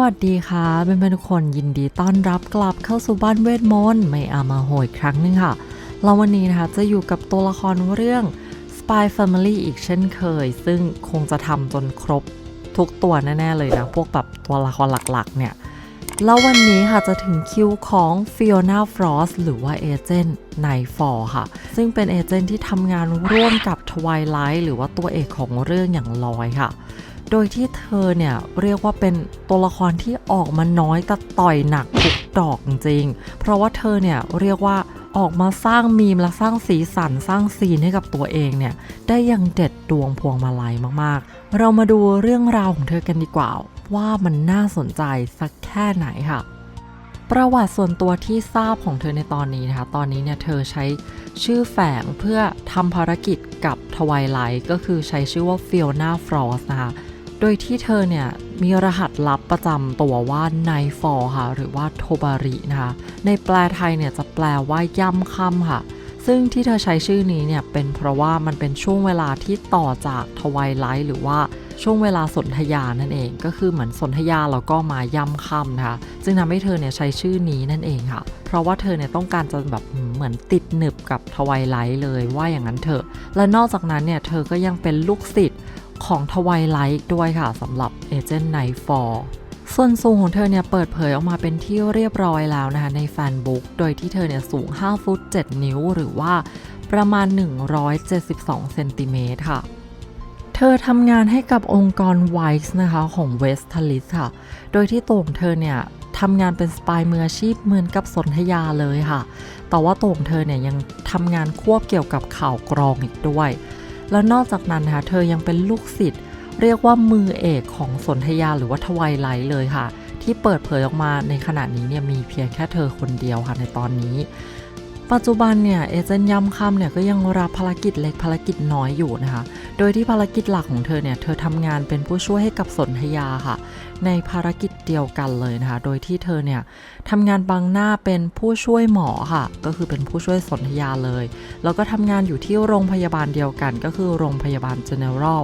วัสดีค่ะเพื่อนๆทุกคนยินดีต้อนรับกลับเข้าสู่บ้านเวทมนต์ไม่อามาโหยครั้งหนึงค่ะเราวันนี้นะคะจะอยู่กับตัวละครเรื่อง Spy Family อีกเช่นเคย ซึ่งคงจะทำจนครบทุกตัวแน่ ๆ เลยนะ พวกแบบตัวละครหลัก ๆ เนี่ย แล้ววันนี้ค่ะจะถึงคิวของ Fiona Frost หรือว่าเอเจนต์ไนฟอร์ค่ะ ซึ่งเป็นเอเจนต์ที่ทำงานร่วมกับ Twilight หรือว่าตัวเอกของเรื่องอย่างลอยค่ะ โดยที่เธอเนี่ยเรียกว่าเป็นตัวละครที่ออกมาน้อยแต่ต่อยหนักทุกดอกจริง เพราะว่าเธอเนี่ยเรียกว่าออกมาสร้างมีมและสร้างสีสันสร้างซีนให้กับตัวเองเนี่ยได้อยังเด็ดดวงพวงมาลัยมากๆ เรามาดูเรื่องราวของเธอกันดีกว่า ว่ามันน่าสนใจสักแค่ไหนค่ะ ประวัติส่วนตัวที่ทราบของเธอในตอนนี้นะคะตอนนี้เนี่ยเธอใช้ชื่อแฝงเพื่อทำภารกิจกับทวายไลท์ก็คือใช้ชื่อว่า Fiona Frost นะคะ โดยที่เธอเนี่ยมีรหัสลับประจำตัวว่า Nightfall ค่ะ หรือว่าโทบารินะคะ ในแปลไทยเนี่ยจะแปลว่าย่ำค่ำค่ะ ซึ่งที่เธอใช้ชื่อนี้เนี่ยเป็นเพราะว่ามันเป็นช่วงเวลาที่ต่อจากทวายไลท์หรือว่าช่วงเวลาสนธยานั่นเอง ก็คือเหมือนสนธยาแล้วก็มาย่ำค่ำนะคะจึงทำให้เธอเนี่ยใช้ชื่อนี้นั่นเองค่ะ เพราะว่าเธอเนี่ยต้องการจะแบบเหมือนติดหนึบกับทวายไลท์เลยว่าอย่างนั้นเถอะ และนอกจากนั้นเนี่ยเธอก็ยังเป็นลูกศิษย์ ของทวายไลท์ด้วยค่ะสำหรับเอเจนต์ไนฟอร์ส่วนสูงของเธอเนี่ยเปิดเผยออกมาเป็นที่เรียบร้อยแล้วนะคะในแฟนบุ๊กโดยที่เธอเนี่ยสูง 5 ฟุต 7 นิ้ว หรือว่าประมาณ 172 เซนติเมตรค่ะ เธอทำงานให้กับองค์กรไวส์นะคะของเวสทลิสค่ะ โดยที่ตัวของเธอเนี่ยทำงานเป็นสปายมืออาชีพเหมือนกับสนธยาเลยค่ะ แต่ว่าตัวของเธอเนี่ยยังทำงานควบเกี่ยวกับข่าวกรองอีกด้วย แล้วนอกจากนั้นค่ะเธอยังเป็นลูกศิษย์เรียกว่ามือเอกของสนธยาหรือว่าทวายไลท์เลยค่ะ ที่เปิดเผยออกมาในขณะนี้เนี่ยมีเพียงแค่เธอคนเดียวค่ะในตอนนี้ ปัจจุบันเนี่ยเอเจนต์ย่ำค่ำเนี่ยก็ยังรับภารกิจเล็กภารกิจน้อยอยู่นะคะ โดยที่ภารกิจหลักของเธอเนี่ยเธอทำงานเป็นผู้ช่วยให้กับสนธยาค่ะ ในภารกิจเดียวกันเลยนะคะ โดยที่เธอเนี่ยทำงานบังหน้าเป็นผู้ช่วยหมอค่ะ ก็คือเป็นผู้ช่วยสนธยาเลย แล้วก็ทำงานอยู่ที่โรงพยาบาลเดียวกัน ก็คือโรงพยาบาล General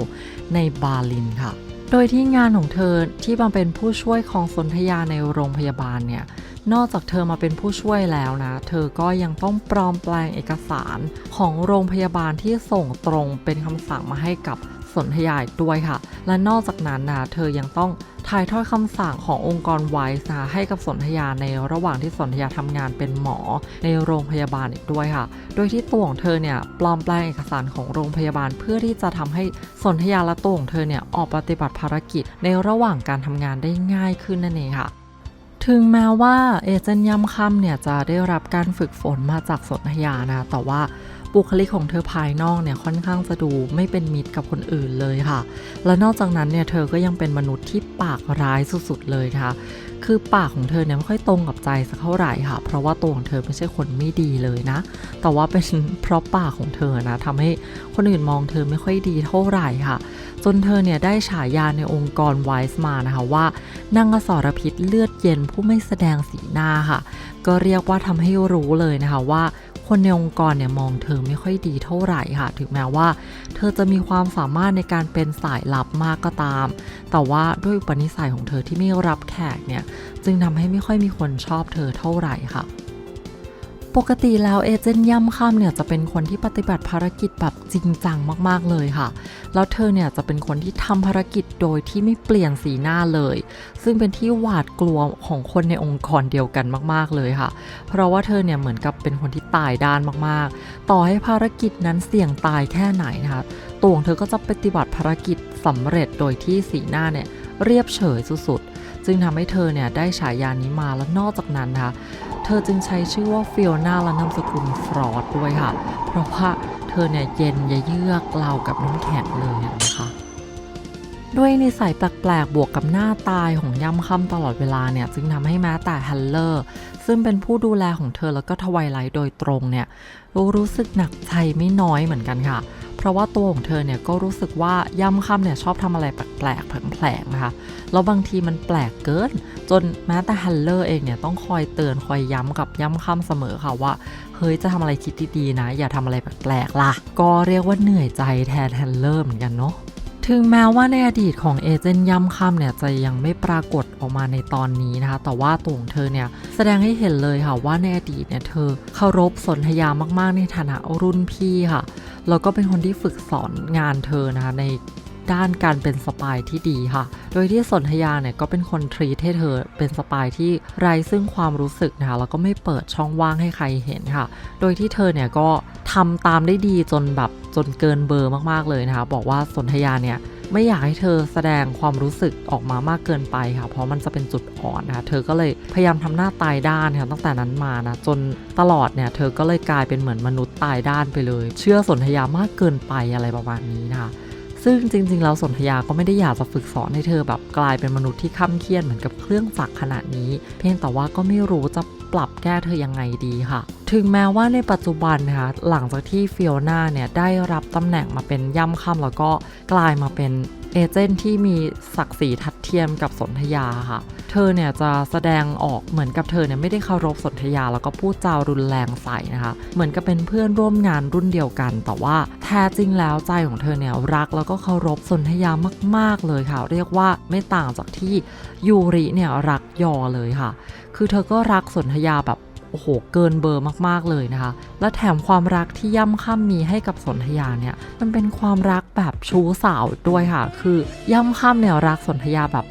ในบาลินค่ะ โดยที่งานของเธอที่มาเป็นผู้ช่วยของสนธยาในโรงพยาบาลเนี่ย นอกจากเธอมาเป็นผู้ช่วยแล้วนะ เธอก็ยังต้องปลอมแปลงเอกสารของโรงพยาบาลที่ส่งตรงเป็นคำสั่งมาให้กับสนธยาอีกด้วยค่ะ และนอกจากนั้นนะเธอยังต้องถ่ายทอดคำสั่งขององค์กรไวส์นะให้กับสนธยาในระหว่างที่สนธยาทำงานเป็นหมอในโรงพยาบาลอีกด้วยค่ะ โดยที่ตัวของเธอเนี่ยปลอมแปลงเอกสารของโรงพยาบาล เพื่อที่จะทำให้สนธยาและตัวของเธอเนี่ยออกปฏิบัติภารกิจในระหว่างการทำงานได้ง่ายขึ้นนั่นเองค่ะ ถึงแม้ว่าเอเจนต์ย่ำค่ำเนี่ยจะได้รับการฝึกฝนมาจากสนธยานะ แต่ว่าบุคลิกของเธอภายนอกเนี่ยค่อนข้างจะดูไม่เป็นมิตรกับคนอื่นเลยค่ะ และนอกจากนั้นเนี่ยเธอก็ยังเป็นมนุษย์ที่ปากร้ายสุดๆเลยนะคะ คือปากของเธอเนี่ยไม่ค่อยตรงกับใจสักเท่าไหร่ค่ะ เพราะว่าตัวของเธอไม่ใช่คนไม่ดีเลยนะ แต่ว่าเป็นเพราะปากของเธอนะทำให้คนอื่นมองเธอไม่ค่อยดีเท่าไหร่ค่ะ จนเธอเนี่ยได้ฉายาในองค์กรไวส์มานะคะว่านางอสรพิษเลือดเย็นผู้ไม่แสดงสีหน้าค่ะ ก็เรียกว่าทำให้รู้เลยนะคะว่าคนในองค์กรเนี่ยมองเธอไม่ค่อยดีเท่าไหร่ค่ะ ถึงแม้ว่า เธอจะมีความสามารถในการเป็นสายลับมากก็ตาม แต่ว่าด้วยอุปนิสัยของเธอที่ไม่รับแขกเนี่ย จึงทำให้ไม่ค่อยมีคนชอบเธอเท่าไหร่ค่ะ ปกติแล้วเอเจนต์ย่ำค่ำเนี่ยจะเป็นคนที่ปฏิบัติภารกิจแบบจริงจังมากๆเลยค่ะ แล้วเธอเนี่ยจะเป็นคนที่ทำภารกิจโดยที่ไม่เปลี่ยนสีหน้าเลย ซึ่งเป็นที่หวาดกลัวของคนในองค์กรเดียวกันมากๆเลยค่ะ เพราะว่าเธอเนี่ยเหมือนกับเป็นคนที่ตายด้านมากๆ ต่อให้ภารกิจนั้นเสี่ยงตายแค่ไหนนะคะ ตัวของเธอก็จะปฏิบัติภารกิจสำเร็จโดยที่สีหน้าเนี่ยเรียบเฉยสุดๆ จึงทำให้เธอเนี่ยได้ฉายานี้มาแล้วนอกจากนั้นนะคะเธอจึงใช้ชื่อว่าฟิโอนาและนามสกุลฟรอดด้วยค่ะ เพราะว่าเธอเนี่ยเย็นยเยือกเรากับน้ำแข็งเลยนะคะด้วยนิสัยแปลกๆ บวกกับหน้าตายของย่ำค่ำตลอดเวลาเนี่ย จึงทำให้แม้แต่ฮันเลอร์ ซึ่งเป็นผู้ดูแลของเธอแล้วก็ทวายไลท์โดยตรงเนี่ย รู้สึกหนักใจไม่น้อยเหมือนกันค่ะ เพราะว่าตัวของเธอเนี่ยก็รู้สึกว่าย่ำค่ำเนี่ยชอบทำอะไรแปลกๆแผลงๆนะคะ แล้วบางทีมันแปลกเกิน จนแม้แต่ฮันเลอร์เองเนี่ยต้องคอยเตือนคอยย้ำกับย่ำค่ำเสมอค่ะว่า เฮ้ยจะทำอะไรคิดดีๆนะ อย่าทำอะไรแปลกๆล่ะ ก็เรียกว่าเหนื่อยใจแทนฮันเลอร์เหมือนกันเนาะถถึงแม้ว่าในอดีตของเอเจนต์ย่ำค่ำเนี่ยจะยังไม่ปรากฏออกมาในตอนนี้นะคะ แต่ว่าตัวของเธอเนี่ยแสดงให้เห็นเลยค่ะว่าในอดีตเนี่ยเธอเคารพสนธยามากๆในฐานะรุ่นพี่ค่ะ แล้วก็เป็นคนที่ฝึกสอนงานเธอนะคะในด้านการเป็นสปายที่ดีค่ะ โดยที่สนธยาเนี่ยก็เป็นคนทรีทให้เธอเป็นสปายที่ไร้ซึ่งความรู้สึกนะคะแล้วก็ไม่เปิดช่องว่างให้ใครเห็นค่ะ โดยที่เธอเนี่ยก็ทำตามได้ดีจนแบบจนเกินเบอร์มากๆเลยนะคะ บอกว่าสนธยาเนี่ย ไม่อยากให้เธอแสดงความรู้สึกออกมามากเกินไปค่ะ เพราะมันจะเป็นจุดอ่อนนะคะเธอก็เลยพยายามทำหน้าตายด้านค่ะตั้งแต่นั้นมานะจนตลอดเนี่ยเธอก็เลยกลายเป็นเหมือนมนุษย์ตายด้านไปเลย เชื่อสนธยามากเกินไปอะไรประมาณนี้นะคะซึ่งจริงๆแล้วสนธยาก็ไม่ได้อยากจะฝึกสอนให้เธอแบบกลายเป็นมนุษย์ที่ข้ามเครียดเหมือนกับเครื่องจักรขนาดนี้ เพียงแต่ว่าก็ไม่รู้จะปรับแก้เธอยังไงดีค่ะ ถึงแม้ว่าในปัจจุบันนะคะหลังจากที่ฟิโอนาเนี่ยได้รับตำแหน่งมาเป็นย่ำค่ำแล้วก็กลายมาเป็นเอเจนต์ที่มีศักดิ์ศรีทัดเทียมกับสนธยาค่ะ เธอเนี่ยจะแสดงออกเหมือนกับเธอเนี่ยไม่ได้เคารพสนธยา แล้วก็พูดจารุนแรงใส่นะคะ เหมือนกับเป็นเพื่อนร่วมงานรุ่นเดียวกัน แต่ว่าแท้จริงแล้วใจของเธอเนี่ยรักแล้วก็เคารพสนธยามาก ๆเลยค่ะ เรียกว่าไม่ต่างจากที่ยูริเนี่ยรักยอเลยค่ะ คือเธอก็รักสนธยาแบบ โอ้โห เกินเบอร์มากๆเลยนะคะ และแถมความรักที่ย่ำค่ำมีให้กับสนธยาเนี่ย มันเป็นความรักแบบชู้สาวด้วยค่ะ คือย่ำค่ำเนี่ยรักสนธยาแบบ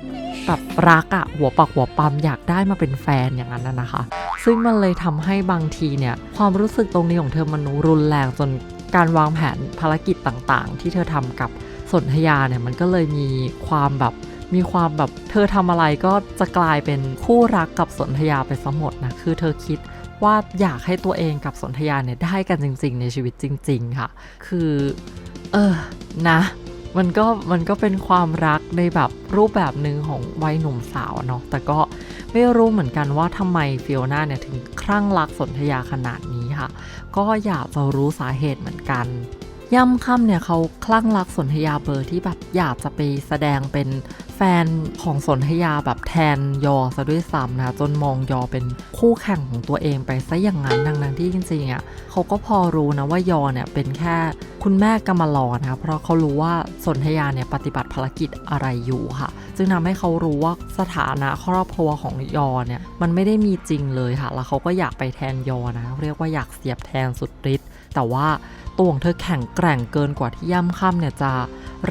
แบบรักอะหัวปักหัวปั๊มอยากได้มาเป็นแฟนอย่างนั้นนะคะ ซึ่งมันเลยทำให้บางทีเนี่ย ความรู้สึกตรงนี้ของเธอมันรุนแรงจนการวางแผนภารกิจต่างๆ ที่เธอทำกับสนธยาเนี่ยมันก็เลยมีความแบบ มีความแบบเธอทำอะไรก็จะกลายเป็นคู่รักกับสนธยาไปซะหมดนะ คือเธอคิดว่าอยากให้ตัวเองกับสนธยาเนี่ยได้กันจริง ๆ ในชีวิตจริง ๆ ค่ะ คือ เออนะมันก็มันก็เป็นความรักในแบบรูปแบบหนึ่งของวัยหนุ่มสาวเนาะแต่ก็ไม่รู้เหมือนกันว่าทำไมฟิโอนาเนี่ยถึงคลั่งรักสนธยาขนาดนี้ค่ะ ก็อยากจะรู้สาเหตุเหมือนกัน ย่ำค่ำเนี่ยเขาคลั่งรักสนธยาเบอร์ที่แบบอยากจะไปแสดงเป็นแฟนของสนธยาแบบแทนยอซะด้วยซ้ำนะจนมองยอเป็นคู่แข่งของตัวเองไปซะอย่างนั้นดังนั้นที่จริงๆอะเขาก็พอรู้นะว่ายอเนี่ยเป็นแค่คุณแม่กำมะลอนะเพราะเขารู้ว่าสนธยาเนี่ยปฏิบัติภารกิจอะไรอยู่ค่ะ จึงทำให้เขารู้ว่าสถานะครอบครัวของยอเนี่ยมันไม่ได้มีจริงเลยค่ะ แล้วเขาก็อยากไปแทนยอนะเรียกว่าอยากเสียบแทนสุดฤทธิ์แต่ว่า ตัวของเธอแข็งแกร่งเกินกว่าที่ย่ำค่ำเนี่ยจะ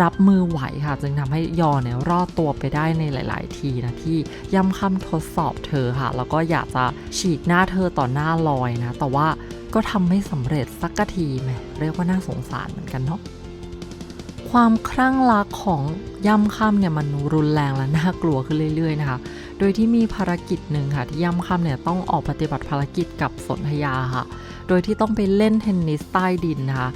รับมือไหวค่ะ จึงทำให้ยอเนี่ยรอดตัวไปได้ในหลาย ๆ ทีนะที่ย่ำค่ำทดสอบเธอค่ะ แล้วก็อยากจะฉีกหน้าเธอต่อหน้าลอยนะ แต่ว่าก็ทำไม่สำเร็จสักทีแหมเรียกว่าน่าสงสารเหมือนกันเนาะความคลั่งรักของย่ำค่ำเนี่ยมันรุนแรงและน่ากลัวขึ้นเรื่อย ๆ นะคะ โดยที่มีภารกิจหนึ่งค่ะที่ย่ำค่ำเนี่ยต้องออกปฏิบัติภารกิจกับสนธยาค่ะ โดยที่ต้องไปเล่นเทนนิสใต้ดินนะคะ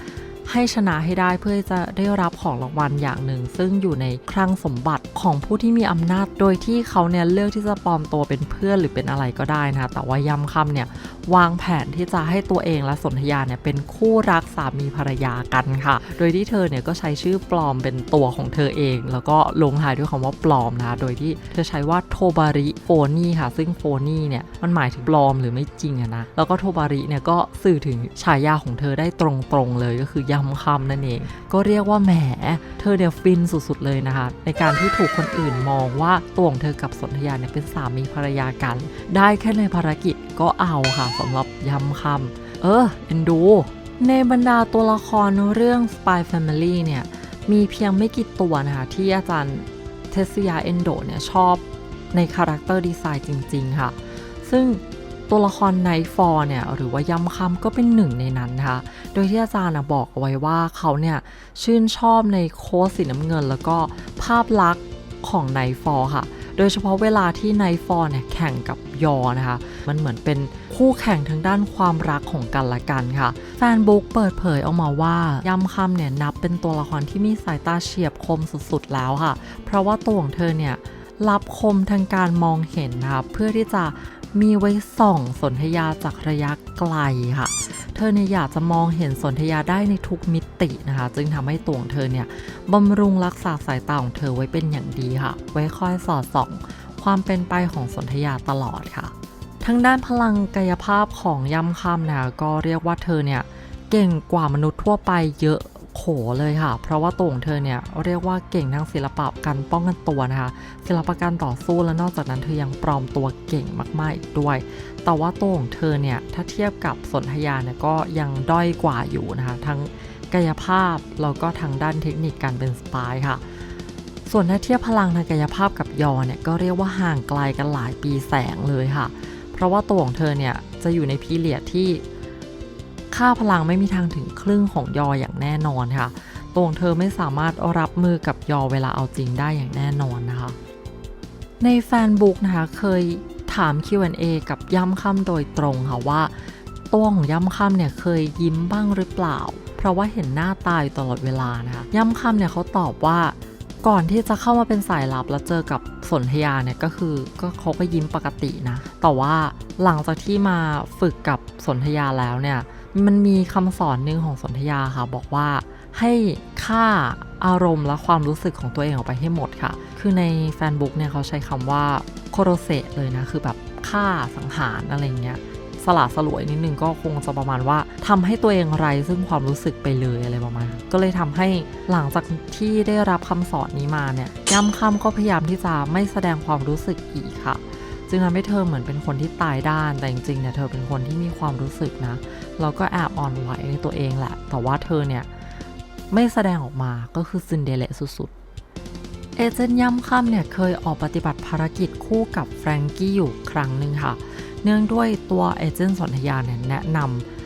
ให้ชนะให้ได้เพื่อจะได้รับของรางวัลอย่างหนึ่ง ซึ่งอยู่ในคลังสมบัติของผู้ที่มีอำนาจ โดยที่เขาเนี่ยเลือกที่จะปลอมตัวเป็นเพื่อนหรือเป็นอะไรก็ได้นะคะแต่ว่าย้ำคำเนี่ย วางแผนที่จะให้ตัวเองและสนธยาเนี่ยเป็นคู่รักสามีภรรยากันค่ะ โดยที่เธอเนี่ยก็ใช้ชื่อปลอมเป็นตัวของเธอเอง แล้วก็ลงท้ายด้วยคำว่าปลอมนะคะโดยที่เธอใช้ว่าโทบาริโฟนี่ค่ะ ซึ่งโฟนี่เนี่ยมันหมายถึงปลอมหรือไม่จริงอะนะแล้วก็โทบาริเนี่ยก็สื่อถึงฉายาของเธอได้ตรงๆเลยก็คือยำคำนั่นเอง ก็เรียกว่าแหมเธอเนี่ยฟินสุดๆเลยนะคะในการที่ถูกคนอื่นมองว่าตัวของเธอกับสนธยาเนี่ยเป็นสามีภรรยากัน ได้แค่ในภารกิจก็เอาค่ะสำหรับย้ำคำเออเอ็นดู ในบรรดาตัวละครเรื่อง Spy Family เนี่ย มีเพียงไม่กี่ตัวนะคะที่อาจารย์เทสยาเอนโดเนี่ยชอบในคาแรคเตอร์ดีไซน์จริง ๆ ค่ะ ซึ่งตัวละครไนฟอร์เนี่ยหรือว่าย่ำคำก็เป็นหนึ่งในนั้นนะคะ โดยที่อาจารย์บอกเอาไว้ว่าเขาเนี่ยชื่นชอบในโค้ดสีน้ำเงิน แล้วก็ภาพลักษณ์ของไนฟอร์ค่ะ โดยเฉพาะเวลาที่ไนฟอร์เนี่ยแข่งกับยอนะคะ มันเหมือนเป็น คู่แข่งทางด้านความรักของกันและกันค่ะ แฟนบุ๊กเปิดเผยออกมาว่าย่ำคำเนี่ยนับเป็นตัวละครที่มีสายตาเฉียบคมสุดๆแล้วค่ะ เพราะว่าตัวของเธอเนี่ยรับคมทางการมองเห็นนะคะเพื่อที่จะมีไว้ส่องสนธยาจากระยะไกลค่ะ เธอเนี่ยอยากจะมองเห็นสนธยาได้ในทุกมิตินะคะ จึงทำให้ตัวของเธอเนี่ยบำรุงรักษาสายตาของเธอไว้เป็นอย่างดีค่ะ ไว้คอยสอดส่อง ความเป็นไปของสนธยาตลอดค่ะ ทั้งด้านพลังกายภาพของย่ำค่ำนะคะก็เรียกว่าเธอเนี่ยเก่งกว่ามนุษย์ทั่วไปเยอะโขเลยค่ะ เพราะว่าตัวของเธอเนี่ยเรียกว่าเก่งทั้งศิลปะการป้องกันตัวนะคะ ศิลปะการต่อสู้และนอกจากนั้นเธอยังปลอมตัวเก่งมากๆอีกด้วย แต่ว่าตัวของเธอเนี่ยถ้าเทียบกับสนธยาเนี่ยก็ยังด้อยกว่าอยู่นะคะ ทั้งกายภาพแล้วก็ทางด้านเทคนิคการเป็นสปายค่ะ ส่วนถ้าเทียบพลังทางกายภาพกับยอเนี่ยก็เรียกว่าห่างไกลกันหลายปีแสงเลยค่ะ ราะว่าตัวของเธอเนี่ยจะอยู่ในพีเรียดที่ค่าพลังไม่มีทางถึงครึ่งของยออย่างแน่นอนค่ะ ตัวของเธอไม่สามารถรับมือกับยอเวลาเอาจริงได้อย่างแน่นอนนะคะ ในแฟนบุ๊กนะคะเคยถาม Q&A กับย่ำค่ำโดยตรงค่ะว่าตัวของย่ำค่ำเนี่ยเคยยิ้มบ้างหรือเปล่า เพราะว่าเห็นหน้าตายตลอดเวลานะคะย่ำค่ำเนี่ยเขาตอบว่า ก่อนที่จะเข้ามาเป็นสายลับแล้วเจอกับสนธยาเนี่ยก็คือก็เขาก็ยิ้มปกตินะ แต่ว่าหลังจากที่มาฝึกกับสนธยาแล้วเนี่ยมันมีคำสอนหนึ่งของสนธยาค่ะ บอกว่าให้ค่าอารมณ์และความรู้สึกของตัวเองออกไปให้หมดค่ะ คือในแฟนบุ๊กเนี่ยเขาใช้คำว่าโคโรเซเลยนะ คือแบบฆ่าสังหารอะไรเงี้ย สละสลวยนิดนึงก็คงจะประมาณว่าทำให้ตัวเองไรซึ่งความรู้สึกไปเลยอะไรประมาณก็เลยทำให้หลังจากที่ได้รับคำสอนนี้มาเนี่ยย่ำค่ำก็พยายามที่จะไม่แสดงความรู้สึกอีกค่ะจึงทำให้เธอเหมือนเป็นคนที่ตายด้าน แต่จริงๆเนี่ยเธอเป็นคนที่มีความรู้สึกนะ แล้วก็แอบอ่อนไหวในตัวเองแหละ แต่ว่าเธอเนี่ยไม่แสดงออกมาก็คือซินเดเลสุดๆ เอเจนต์ย่ำค่ำเนี่ยเคยออกปฏิบัติภารกิจคู่กับแฟรงกี้อยู่ครั้งหนึ่งค่ะ เนื่องด้วยตัวเอเจนต์สนธยาเนี่ยแนะน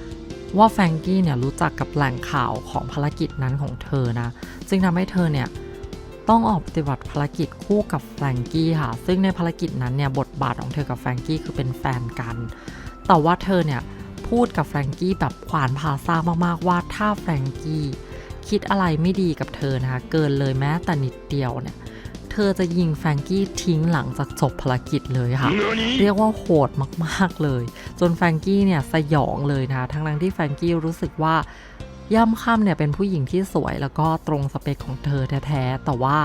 ำว่าแฟรงกี้เนี่ยรู้จักกับแหล่งข่าวของภารกิจนั้นของเธอนะจึงทำให้เธอเนี่ยต้องออกปฏิบัติภารกิจคู่กับแฟรงกี้ค่ะ ซึ่งในภารกิจนั้นเนี่ยบทบาทของเธอกับแฟรงกี้คือเป็นแฟนกัน แต่ว่าเธอเนี่ยพูดกับแฟรงกี้แบบขวานผ่าซามากๆว่าถ้าแฟรงกี้คิดอะไรไม่ดีกับเธอนะคะเกินเลยแม้แต่นิดเดียวเนี่ย เธอจะยิงแฟรงกี้ทิ้งหลังจากจบภารกิจเลยค่ะ เรียกว่าโหดมากๆเลย จนแฟรงกี้เนี่ยสยองเลยนะคะทั้งนั้นที่แฟรงกี้รู้สึกว่าย่ำค่ำเนี่ยเป็นผู้หญิงที่สวยแล้วก็ตรงสเปคของเธอแท้ๆแต่ว่า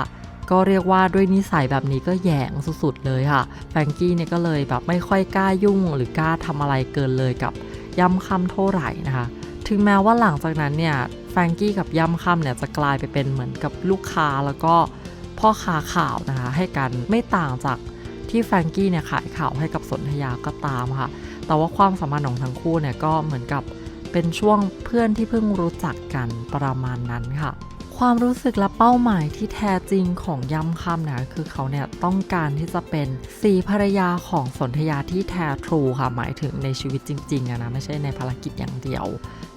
ก็เรียกว่าด้วยนิสัยแบบนี้ก็แหยงสุดๆเลยค่ะ แฟรงกี้เนี่ยก็เลยแบบไม่ค่อยกล้ายุ่ง หรือกล้าทำอะไรเกินเลยกับย่ำค่ำเท่าไหร่นะคะ ถึงแม้ว่าหลังจากนั้นเนี่ยแฟรงกี้กับย่ำค่ำเนี่ยจะกลายไปเป็นเหมือนกับลูกค้าแล้วก็ พ่อค้าข่าวนะคะให้กันไม่ต่างจากที่แฟรงกี้เนี่ยขายข่าวให้กับสนธยาก็ตามค่ะ แต่ว่าความสัมพันธ์ของทั้งคู่เนี่ยก็เหมือนกับเป็นช่วงเพื่อนที่เพิ่งรู้จักกันประมาณนั้นค่ะ ความรู้สึกและเป้าหมายที่แท้จริงของย่ำค่ำนะคือเขาเนี่ยต้องการที่จะเป็นสีภรรยาของสนธยาที่แท้ทรูค่ะหมายถึงในชีวิตจริงๆอะนะไม่ใช่ในภารกิจอย่างเดียว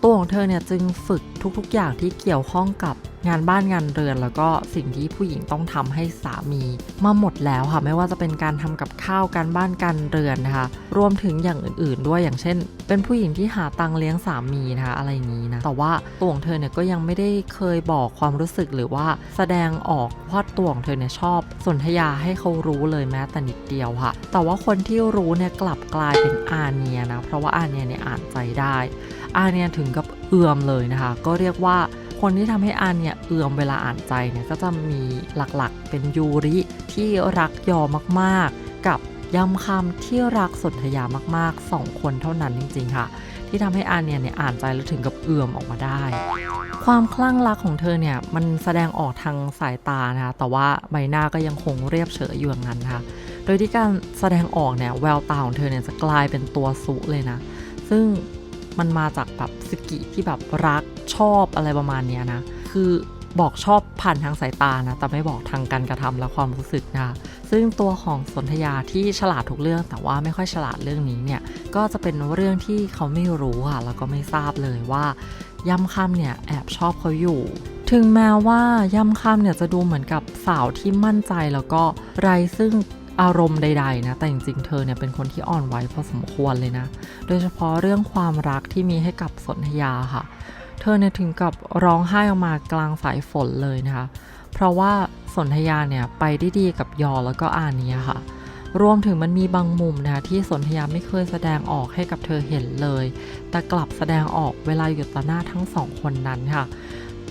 ตัวของเธอเนี่ยจึงฝึก ทุกๆ อย่างที่เกี่ยวข้องกับงานบ้านงานเรือน แล้วก็สิ่งที่ผู้หญิงต้องทำให้สามี มาหมดแล้วค่ะ ไม่ว่าจะเป็นการทำกับข้าวการบ้านการเรือนนะคะ รวมถึงอย่างอื่นๆ ด้วยอย่างเช่น เป็นผู้หญิงที่หาตังค์เลี้ยงสามีนะคะอะไรอย่างนี้นะแต่ว่าตัวของเธอเนี่ยก็ยังไม่ได้เคยบอกความรู้สึกหรือว่าแสดงออกว่าตัวของเธอเนี่ยชอบสนธยาให้เขารู้เลยแม้แต่นิดเดียวค่ะ แต่ว่าคนที่รู้เนี่ยกลับกลายเป็นอาเนียนะเพราะว่าอาเนียเนี่ยอ่านใจได้ อาเนียถึงกับ เอื่อมเลยนะคะ ก็เรียกว่าคนที่ทำให้อาเนี่ยเอื่อมเวลาอ่านใจเนี่ยก็จะมีหลักๆ เป็นยูริที่รักยอมากๆ กับยำคำที่รักสนธยามากๆสองคนเท่านั้นจริง ๆ ค่ะ ที่ทำให้อาเนียเนี่ยอ่านใจแล้วถึงกับเอื่อมออกมาได้ ความคลั่งรักของเธอเนี่ยมันแสดงออกทางสายตานะคะแต่ว่าใบหน้าก็ยังคงเรียบเฉยอยู่อย่างนั้นค่ะโดยที่การแสดงออกเนี่ยแววตาของเธอเนี่ยจะกลายเป็นตัวซุเลยนะ ซึ่ง มันมาจากแบบสกิที่แบบรักชอบอะไรประมาณเนี้ยนะ คือบอกชอบผ่านทางสายตานะ แต่ไม่บอกทางการกระทำและความรู้สึกนะคะซึ่งตัวของสนธยาที่ฉลาดทุกเรื่อง แต่ว่าไม่ค่อยฉลาดเรื่องนี้เนี่ย ก็จะเป็นเรื่องที่เขาไม่รู้ค่ะ แล้วก็ไม่ทราบเลยว่าย่ำค่ำเนี่ยแอบชอบเขาอยู่ ถึงแม้ว่าย่ำค่ำเนี่ยจะดูเหมือนกับสาวที่มั่นใจแล้วก็ไร้ซึ่ง อารมณ์ใดๆนะ แต่จริงๆ เธอเนี่ยเป็นคนที่อ่อนไหวพอสมควรเลยนะ โดยเฉพาะเรื่องความรักที่มีให้กับสนธยาค่ะ เธอเนี่ยถึงกับร้องไห้ออกมากลางสายฝนเลยนะคะ เพราะว่าสนธยาเนี่ยไปได้ดีกับยอแล้วก็อาเนียค่ะ รวมถึงมันมีบางมุมนะที่สนธยาไม่เคยแสดงออกให้กับเธอเห็นเลย แต่กลับแสดงออกเวลาอยู่ต่อหน้าทั้งสองคนนั้นค่ะ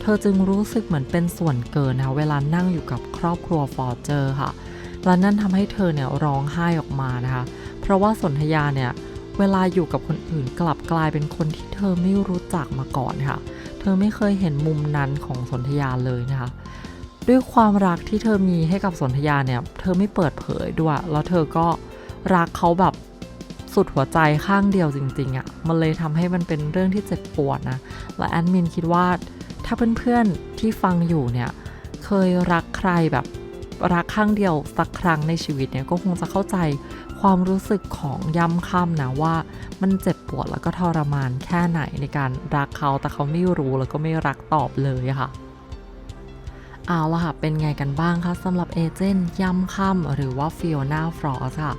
เธอจึงรู้สึกเหมือนเป็นส่วนเกินนะคะเวลานั่งอยู่กับครอบครัวฟอร์เจอร์ค่ะ และนั่นทำให้เธอเนี่ยร้องไห้ออกมานะคะ เพราะว่าสนธยาเนี่ยเวลาอยู่กับคนอื่นกลับกลายเป็นคนที่เธอไม่รู้จักมาก่อนค่ะ เธอไม่เคยเห็นมุมนั้นของสนธยาเลยนะคะ ด้วยความรักที่เธอมีให้กับสนธยาเนี่ยเธอไม่เปิดเผยด้วย แล้วเธอก็รักเขาแบบสุดหัวใจข้างเดียวจริงๆอะ่ะ มันเลยทำให้มันเป็นเรื่องที่เจ็บปวดนะ และแอดมินคิดว่าถ้าเพื่อนๆที่ฟังอยู่เนี่ยเคยรักใครแบบ รักข้งเดียวสักครั้งในชีวิตเนี่ยก็คงจะเข้าใจความรู้สึกของย่ำค่ำนะว่ามันเจ็บปวดแล้วก็ทรมานแค่ไหนในการรักเขาแต่เขาไม่รู้แล้วก็ไม่รักตอบเลยค่ะเอาละค่ะเป็นไงกันบ้างคะสำหรับเอเจนต์ย่ำค่ำหรือว่าฟิโอนาฟรอสค่ะ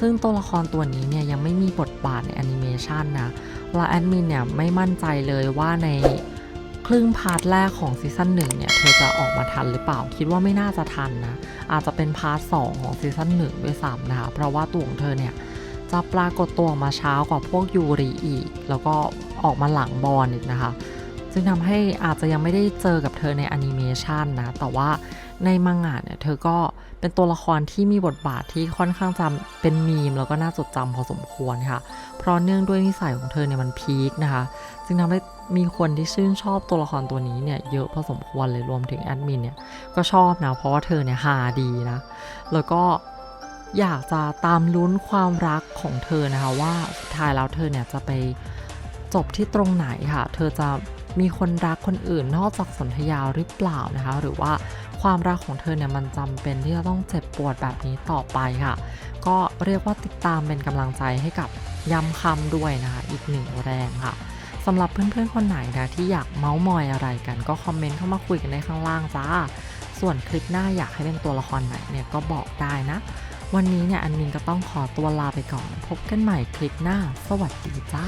ซึ่งตัวละครตัวนี้เนี่ยยังไม่มีบทบาทในแอนิเมชันนะและแอดมินเนี่ยไม่มั่นใจเลยว่าใน รึ่งพาร์ทแรกของซีซั่นหนึ่งเนี่ย เธอจะออกมาทันหรือเปล่า คิดว่าไม่น่าจะทันนะ อาจจะเป็นพาร์ทสองของซีซั่นหนึ่งด้วยซ้ำนะคะ เพราะว่าตัวของเธอเนี่ย จะปรากฏตัวออกมาเช้ากว่าพวกยูริอีก แล้วก็ออกมาหลังบอลอีกนะคะ ซึ่งทำให้อาจจะยังไม่ได้เจอกับเธอในแอนิเมชันนะ แต่ว่า ในมังงะเนี่ยเธอก็เป็นตัวละครที่มีบทบาทที่ค่อนข้างจำเป็นมีมแล้วก็น่าจดจำพอสมควรค่ะ เพราะเนื่องด้วยนิสัยของเธอเนี่ยมันพีคนะคะ จึงทำให้มีคนที่ชื่นชอบตัวละครตัวนี้เนี่ยเยอะพอสมควรเลยรวมถึงแอดมินเนี่ยก็ชอบนะเพราะว่าเธอเนี่ยฮาดีนะ แล้วก็อยากจะตามลุ้นความรักของเธอนะคะว่าสุดท้ายแล้วเธอเนี่ยจะไปจบที่ตรงไหนค่ะ เธอจะมีคนรักคนอื่นนอกจากสนธยาหรือเปล่านะคะ หรือว่า ความรักของเธอเนี่ยมันจำเป็นที่จะต้องเจ็บปวดแบบนี้ต่อไปค่ะ ก็เรียกว่าติดตามเป็นกำลังใจให้กับยำคำด้วยนะคะอีกหนึ่งแรงค่ะสำหรับเพื่อนๆคนไหนนะที่อยากเมาส์มอยอะไรกัน ก็คอมเมนต์เข้ามาคุยกันในข้างล่างจ้า ส่วนคลิปหน้าอยากให้เป็นตัวละครไหนเนี่ยก็บอกได้นะ วันนี้เนี่ยอันมินก็ต้องขอตัวลาไปก่อน พบกันใหม่คลิปหน้า สวัสดีจ้า